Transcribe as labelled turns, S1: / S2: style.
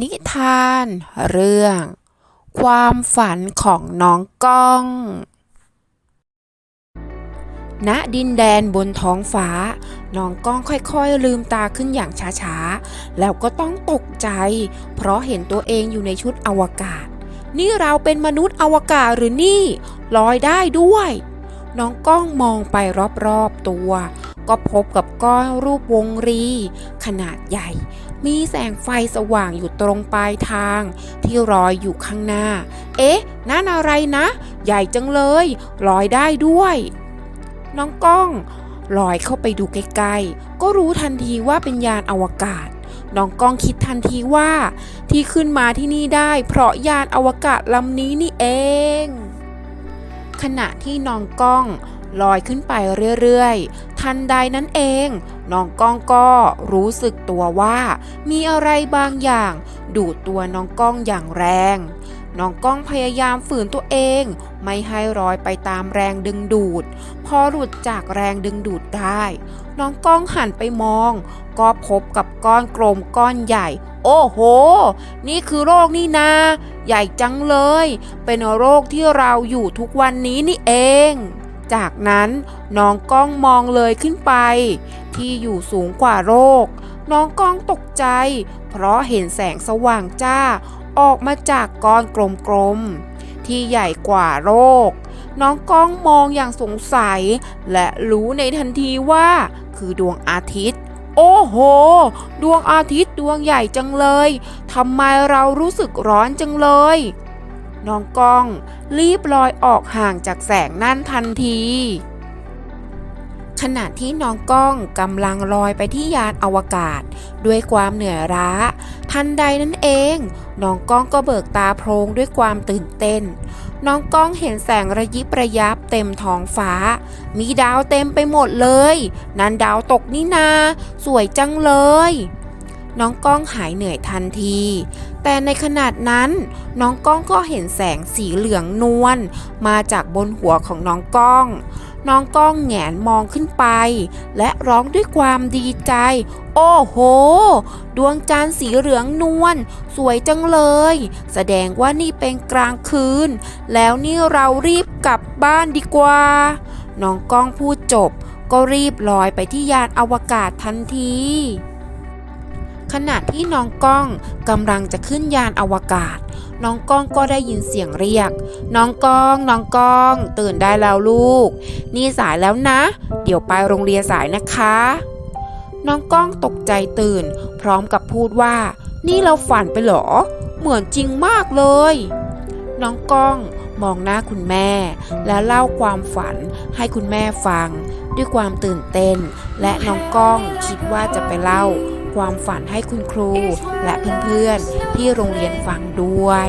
S1: นิทานเรื่อง ความฝันของน้องก้อง ณ ดินแดนบนท้องฟ้า น้องก้องค่อยๆ ลืมตาขึ้นอย่างช้าๆ แล้วก็ต้องตกใจ เพราะเห็นตัวเองอยู่ในชุดอวกาศ นี่เราเป็นมนุษย์อวกาศหรือนี่ ลอยได้ด้วย น้องก้องมองไปรอบๆตัว ก็พบกับก้อนรูปวงรี ขนาดใหญ่ มีแสงไฟสว่างอยู่ตรงปลายทาง ที่ลอยอยู่ข้างหน้า เอ๊ะ นั่นอะไรนะ ใหญ่จังเลยลอยได้ด้วย น้องก้องลอยเข้าไปดูใกล้ๆ ก็รู้ทันทีว่าเป็นยานอวกาศ น้องก้องคิดทันทีว่า ที่ขึ้นมาที่นี่ได้ เพราะยานอวกาศลำนี้นี่เอง ขณะที่น้องก้องลอยขึ้นไปเรื่อยๆ ทันใดนั้นเอง น้องก้องก็รู้สึกตัวว่า มีอะไรบางอย่าง ดูดตัวน้องก้องอย่างแรง น้องก้องพยายามฝืนตัวเอง ไม่ให้ลอยไปตามแรงดึงดูด พอหลุดจากแรงดึงดูดได้ น้องก้องหันไปมอง ก็พบกับก้อนกลมก้อนใหญ่ โอ้โห นี่คือโรคนี่นา ใหญ่จังเลย เป็นโรคที่เราอยู่ทุกวันนี้นี่เอง จากนั้นน้องก้องมองเลยขึ้นไป ที่อยู่สูงกว่าโรคน้องก้องตกใจ เพราะเห็นแสงสว่างจ้า ออกมาจากก้อนกลมๆ ที่ใหญ่กว่าโรคน้องก้องมองอย่างสงสัย และรู้ในทันทีว่า คือดวงอาทิตย์ โอ้โห ดวงอาทิตย์ดวงใหญ่จังเลยทำไมเรารู้สึกร้อนจังเลย น้องก้อง รีบลอยออกห่างจากแสงนั่นทันที ขณะที่น้องก้องกำลังลอยไปที่ยานอวกาศ ด้วยความเหนื่อยล้า ทันใดนั่นเอง น้องก้องก็เบิกตาโพลงด้วยความตื่นเต้น น้องก้องเห็นแสงระยิบระยับเต็มท้องฟ้า มีดาวเต็มไปหมดเลย นั่นดาวตกนี่นา สวยจังเลย น้องก้องหายเหนื่อยทันที แต่ในขนาดนั้น น้องก้องก็เห็นแสงสีเหลืองนวลมาจากบนหัวของน้องก้อง น้องก้องแหงนมองขึ้นไป และร้องด้วยความดีใจ โอ้โห ดวงจันทร์สีเหลืองนวลสวยจังเลย แสดงว่านี่เป็นกลางคืน แล้วนี่เรารีบกลับบ้านดีกว่า น้องก้องพูดจบก็รีบลอยไปที่ยานอวกาศทันที ขณะที่น้องก้องกำลังจะขึ้นยานอวกาศ น้องก้องก็ได้ยินเสียงเรียก น้องก้อง น้องก้อง ตื่นได้แล้วลูก นี่สายแล้วนะ เดี๋ยวไปโรงเรียนสายนะคะ น้องก้องตกใจตื่น พร้อมกับพูดว่า นี่เราฝันไปหรอ เหมือนจริงมากเลย น้องก้องมองหน้าคุณแม่ แล้วเล่าความฝันให้คุณแม่ฟัง ด้วยความตื่นเต้น และน้องก้องคิดว่าจะไปเล่า ความฝันให้คุณครูและเพื่อนๆที่โรงเรียนฟังด้วย